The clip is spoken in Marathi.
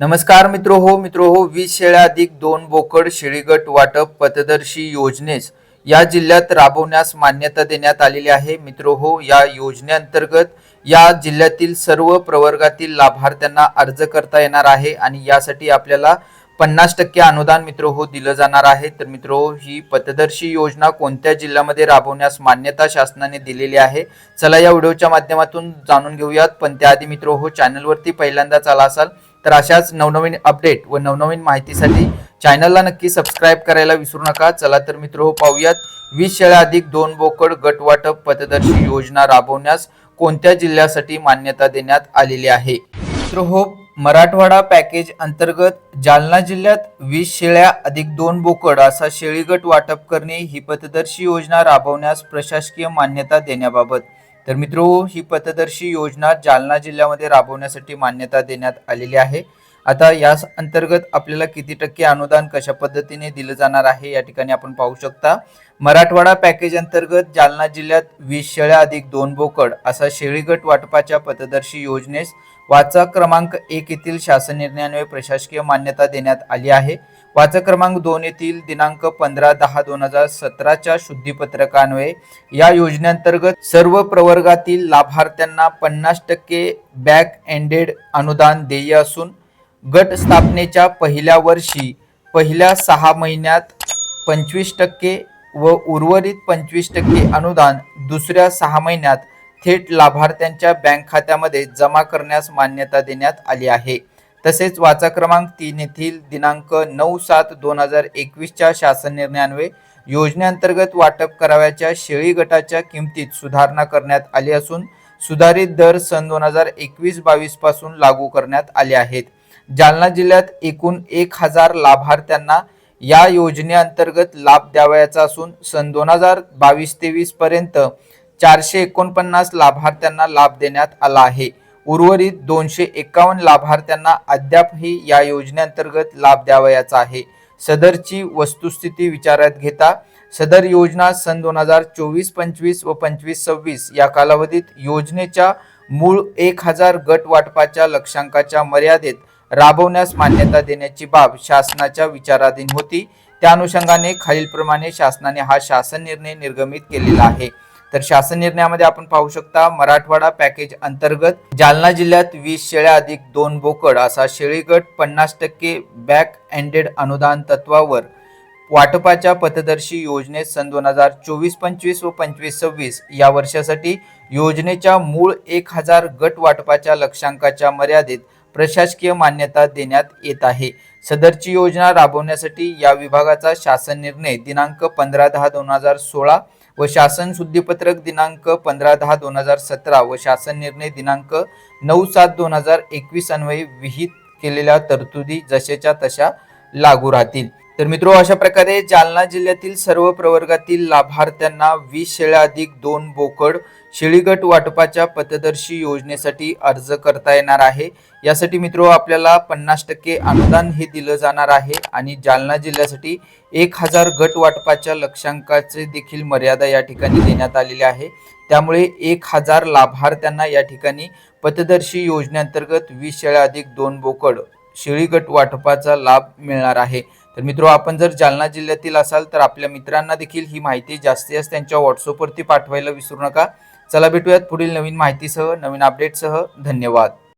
नमस्कार मित्र हो मित्र हो वीस शेळ्या अधिक दोन बोकड शेळीगट वाटप पथदर्शी योजनेस या जिल्ह्यात राबवण्यास मान्यता देण्यात आलेली आहे. मित्र हो या योजनेअंतर्गत या जिल्ह्यातील सर्व प्रवर्गातील लाभार्थ्यांना अर्ज करता येणार आहे आणि यासाठी आपल्याला पन्नास टक्के अनुदान मित्र हो दिलं जाणार आहे. तर मित्र हो ही पथदर्शी योजना कोणत्या जिल्ह्यामध्ये राबवण्यास मान्यता शासनाने दिलेली आहे? चला या व्हिडिओच्या माध्यमातून जाणून घेऊयात. पण त्याआधी मित्र हो चॅनलवरती पहिल्यांदाच आला असाल तर अशाच नवनवीन अपडेट व नवनवीन माहितीसाठी चॅनलला नक्की सबस्क्राईब करायला विसरू नका. चला तर मित्र हो पाहूयात. वीस शेळ्या अधिक दोन बोकड गटवाटप पथदर्शी योजना राबवण्यास कोणत्या जिल्ह्यासाठी मान्यता देण्यात आलेली आहे? मित्र हो मराठवाडा पॅकेज अंतर्गत जालना जिल्ह्यात वीस शेळ्या अधिक दोन बोकड असा शेळीगट वाटप करणे ही पथदर्शी योजना राबवण्यास प्रशासकीय मान्यता देण्याबाबत तर मित्रो ही पथदर्शी योजना जालना जिल्ह्यामध्ये राबवण्यासाठी मान्यता देण्यात आलेली आहे. आता या अंतर्गत आपल्याला किती टक्के अनुदान कशा पद्धतीने दिलं जाणार आहे या ठिकाणी आपण पाहू शकता. मराठवाडा पॅकेज अंतर्गत जालना जिल्ह्यात वीस शेळ्या अधिक दोन बोकड असा शेळीगट वाटपाच्या पथदर्शी योजनेस वाचक क्रमांक एक येथील शासन निर्णयान्वये प्रशासकीय मान्यता देण्यात आली आहे. वाचक क्रमांक दोन येथील दिनांक पंधरा दहा दोन हजार सतराच्या शुद्धीपत्रकान्वये या योजनेअंतर्गत सर्व प्रवर्गातील लाभार्थ्यांना पन्नास टक्के बॅक एंडेड अनुदान देय असून गट स्थापनेच्या पहिल्या वर्षी पहिल्या सहा महिन्यात पंचवीस टक्के व उर्वरित पंचवीस टक्के अनुदान दुसऱ्या सहा महिन्यात थेट लाभार्थ्यांच्या बँक खात्यामध्ये जमा करण्यास मान्यता देण्यात आली आहे. तसेच वाचा क्रमांक तीन येथील दिनांक नऊ सात दोन हजार एकवीसच्या शासन निर्णयान्वये योजनेअंतर्गत वाटप करावयाच्या शेळी गटाच्या किमतीत सुधारणा करण्यात आली असून सुधारित दर सन दोन हजार एकवीस बावीसपासून लागू करण्यात आले आहेत. जालना जिल्ह्यात एकूण एक हजार लाभार्थ्यांना या योजनेअंतर्गत लाभ द्यावयाचा असून सन दोन हजार बावीस तेवीस पर्यंत चारशे एकोणपन्नास लाभार्थ्यांना लाभ देण्यात आला आहे. उर्वरित दोनशे एकावन्न लाभार्थ्यांना अद्यापही या योजनेअंतर्गत लाभ द्यावयाचा आहे. सदरची वस्तुस्थिती विचारात घेता सदर योजना सन दोन हजार चोवीस पंचवीस व पंचवीस सव्वीस या कालावधीत योजनेच्या मूळ एक हजार गट वाटपाच्या लक्षांकाच्या मर्यादेत राबवण्यास मान्यता देण्याची बाब शासनाच्या विचाराधीन होती. त्या अनुषंगाने खालीलप्रमाणे शासनाने हा शासन निर्णय निर्गमित केलेला आहे. तर शासन निर्णयामध्ये आपण पाहू शकता मराठवाडा पॅकेज अंतर्गत जालना जिल्ह्यात वीस शेळ्या अधिक दोन बोकड असा शेळीगट पन्नास टक्के बॅक एंडेड अनुदान तत्वावर वाटपाच्या पथदर्शी योजनेत सन दोन हजार चोवीस पंचवीस व पंचवीस सव्वीस या वर्षासाठी योजनेच्या मूळ एक हजार गट वाटपाच्या लक्षांकाच्या मर्यादेत प्रशासकीय मान्यता देण्यात येत आहे. सदरची योजना राबवण्यासाठी या विभागाचा शासन निर्णय दिनांक पंधरा दहा दोन हजार सोळा व शासन शुद्धीपत्रक दिनांक पंधरा दहा दोन हजार सतरा व शासन निर्णय दिनांक नऊ सात दोन हजार एकवीस अन्वये विहित केलेल्या तरतुदी जशाच्या तशा लागू राहतील. तर मित्रो अशा प्रकारे जालना जिल्ह्यातील सर्व प्रवर्गातील लाभार्थ्यांना वीस शेळ्या अधिक दोन बोकड शेळीगट वाटपाच्या पथदर्शी योजनेसाठी अर्ज करता येणार आहे. यासाठी मित्रो आपल्याला पन्नास टक्के अनुदान हे दिलं जाणार आहे आणि जालना जिल्ह्यासाठी एक हजार गट वाटपाच्या लक्षांकाचे देखील मर्यादा या ठिकाणी देण्यात आलेली आहे. त्यामुळे एक हजार लाभार्थ्यांना या ठिकाणी पथदर्शी योजनेअंतर्गत वीस शेळ्या अधिक दोन बोकड शेळीगट वाटपाचा लाभ मिळणार आहे. तर मित्रो आपण जर जालना जिल्ह्यातील असाल तर आपल्या मित्रांना देखील ही माहिती जास्तीत जास्त त्यांच्या व्हॉट्सअपवरती पाठवायला विसरू नका. चला भेटूयात पुढील नवीन माहितीसह नवीन अपडेटसह धन्यवाद.